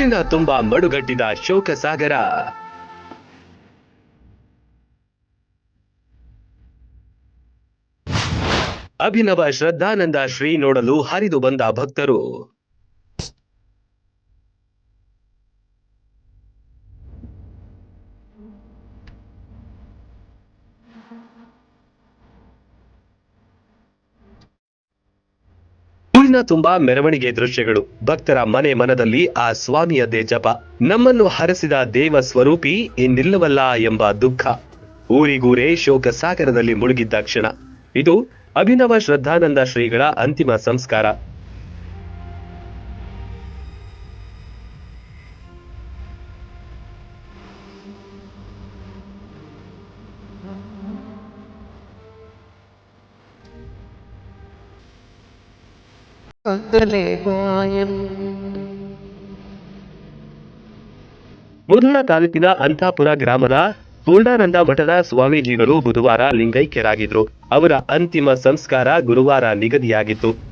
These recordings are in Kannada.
ಊರಿನ ತುಂಬಾ ಮಡುಗಟ್ಟಿದ ಶೋಕ ಸಾಗರ ಅಭಿನವ ಶ್ರದ್ಧಾನಂದ ಶ್ರೀ ನೋಡಲು ಹರಿದು ಬಂದ ಭಕ್ತರು. ಊರಿನ ತುಂಬಾ ಮೆರವಣಿಗೆ ದೃಶ್ಯಗಳು. ಭಕ್ತರ ಮನೆ ಮನದಲ್ಲಿ ಆ ಸ್ವಾಮಿಯದ್ದೇ ಜಪ ನಮ್ಮನ್ನು ಹರಸಿದ ದೇವ ಸ್ವರೂಪಿ ಇನ್ನಿಲ್ಲವಲ್ಲ ಎಂಬ ದುಃಖ. ಊರಿಗೂರೇ ಶೋಕ ಸಾಗರದಲ್ಲಿ ಮುಳುಗಿದ್ದ ಕ್ಷಣ. ಇದು ಅಭಿನವ ಶ್ರದ್ಧಾನಂದ ಶ್ರೀಗಳ ಅಂತಿಮ ಸಂಸ್ಕಾರ. ಮುಧೋಳ ತಾಲೂಕಿನ ಅಂತಾಪುರ ಗ್ರಾಮದ ಪೂರ್ಣಾನಂದ ಮಠದ ಸ್ವಾಮೀಜಿಗಳು ಬುಧವಾರ ಲಿಂಗೈಕ್ಯರಾಗಿದ್ರು ಅವರ ಅಂತಿಮ ಸಂಸ್ಕಾರ ಗುರುವಾರ ನಿಗದಿಯಾಗಿತ್ತು.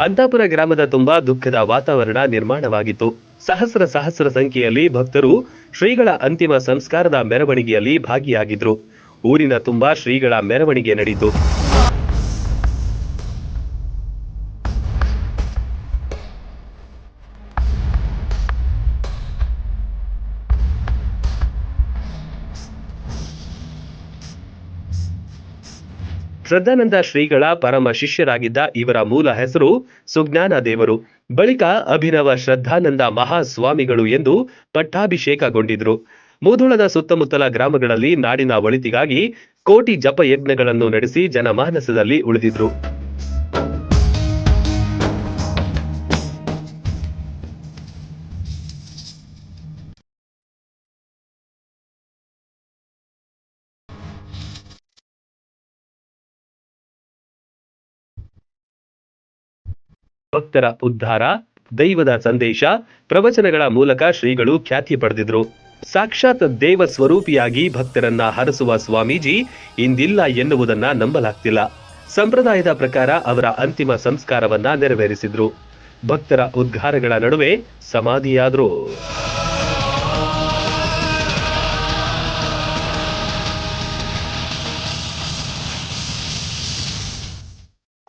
ಅಂತಾಪುರ ಗ್ರಾಮದ ತುಂಬಾ ದುಃಖದ ವಾತಾವರಣ ನಿರ್ಮಾಣವಾಗಿತ್ತು. ಸಹಸ್ರ ಸಹಸ್ರ ಸಂಖ್ಯೆಯಲ್ಲಿ ಭಕ್ತರು ಶ್ರೀಗಳ ಅಂತಿಮ ಸಂಸ್ಕಾರದ ಮೆರವಣಿಗೆಯಲ್ಲಿ ಭಾಗಿಯಾಗಿದ್ರು. ಊರಿನ ತುಂಬಾ ಶ್ರೀಗಳ ಮೆರವಣಿಗೆ ನಡೆಯಿತು ಶ್ರದ್ಧಾನಂದ ಶ್ರೀಗಳ ಪರಮ ಶಿಷ್ಯರಾಗಿದ್ದ ಇವರ ಮೂಲ ಹೆಸರು ಸುಜ್ಞಾನ ದೇವರು. ಬಳಿಕ ಅಭಿನವ ಶ್ರದ್ಧಾನಂದ ಮಹಾಸ್ವಾಮಿಗಳು ಎಂದು ಪಟ್ಟಾಭಿಷೇಕಗೊಂಡಿದ್ರು. ಮುಧೋಳದ ಸುತ್ತಮುತ್ತಲ ಗ್ರಾಮಗಳಲ್ಲಿ ನಾಡಿನ ಒಳಿತಿಗಾಗಿ ಕೋಟಿ ಜಪಯಜ್ಞಗಳನ್ನು ನಡೆಸಿ ಜನಮಾನಸದಲ್ಲಿ ಉಳಿದಿದ್ರು. ಭಕ್ತರ ಉದ್ಧಾರ, ದೈವದ ಸಂದೇಶ, ಪ್ರವಚನಗಳ ಮೂಲಕ ಶ್ರೀಗಳು ಖ್ಯಾತಿ ಪಡೆದಿದ್ರು. ಸಾಕ್ಷಾತ್ ದೇವ ಸ್ವರೂಪಿಯಾಗಿ ಭಕ್ತರನ್ನ ಹರಸುವ ಸ್ವಾಮೀಜಿ ಇಂದಿಲ್ಲ ಎನ್ನುವುದನ್ನ ನಂಬಲಾಗ್ತಿಲ್ಲ. ಸಂಪ್ರದಾಯದ ಪ್ರಕಾರ ಅವರ ಅಂತಿಮ ಸಂಸ್ಕಾರವನ್ನ ನೆರವೇರಿಸಿದ್ರು. ಭಕ್ತರ ಉದ್ಘಾರಗಳ ನಡುವೆ ಸಮಾಧಿಯಾದ್ರು.